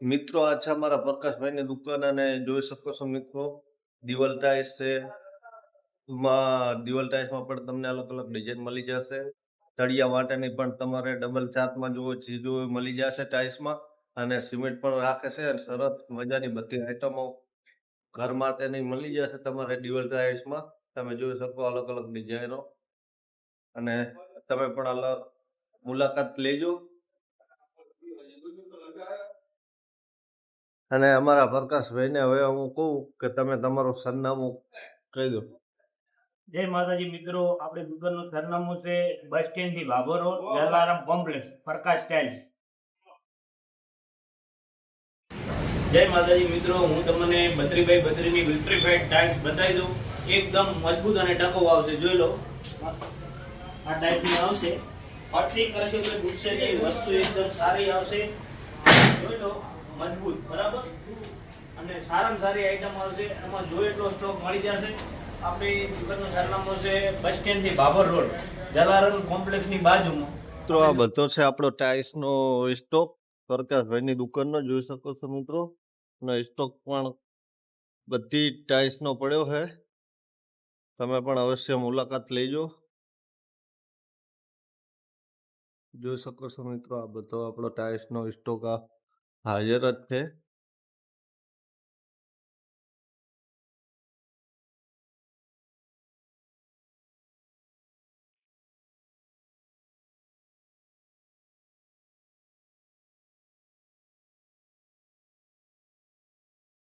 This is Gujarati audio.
મિત્રો, આ છે અમારા પ્રકાશભાઈની દુકાન અને જોઈ શકો છો મિત્રો, દિવાલ ટાઇલ્સ છે. માં, દિવાલ ટાઇલ્સમાં પણ તમને અલગ અલગ ડિઝાઇન મળી જશે. તળિયા માટેની પણ તમારે ડબલ ચાર્ટમાં જુઓ ચીજો મળી જશે ટાઇલ્સમાં અને સિમેન્ટ પણ રાખે છે અને સરસ મજાની બધી આઈટમો ઘર માટેની મળી જશે તમારે ડિવલ ટાઇલ્સમાં. તમે જોઈ શકો અલગ અલગ ડિઝાઇનો. અને તમે પણ અલગ મુલાકાત લેજો. અને અમારા પ્રકાશભાઈને હવે હું કહું કે તમે તમારું સરનામું કહી દો. જય માતાજી મિત્રો, આપણે દુકાનનું સરનામું છે bus સ્ટેન્ડથી Bhabhar road Jalaram complex, Prakash tiles. જય માતાજી મિત્રો, હું તમને બત્રીભાઈ બત્રીની વિલ્ટ્રીફાઈડ ટાઇલ્સ બતાવી દઉં. એકદમ મજબૂત અને ટકો આવશે જોઈ લો. આ ટાઈપની આવશે. પટરી કરશે એટલે ગુસ્સે વસ્તુ એકદમ સારી આવશે. જોઈ લો. મજબૂત, બરાબર? અને સારામાં સારી આઈટમ આવશે. એમાં જોઈએ એટલો સ્ટોક મળી જશે, આપણી દુકાનનું સરનામું છે બસ સ્ટેન્ડથી બાબર રોડ, જલારામ કોમ્પ્લેક્સની બાજુમાં. મિત્રો, આ બધો છે આપણો ટાઇલ્સનો સ્ટોક પ્રકાશભાઈની દુકાનનો જોઈ શકો છો મિત્રો. અને સ્ટોક પણ બધી ટાઇલ્સનો પડ્યો છે. તમે પણ અવશ્ય મુલાકાત લેજો. જોઈ શકો છો મિત્રો, આ બધો આપણો ટાઇલ્સનો સ્ટોક આ હાજર જ છે.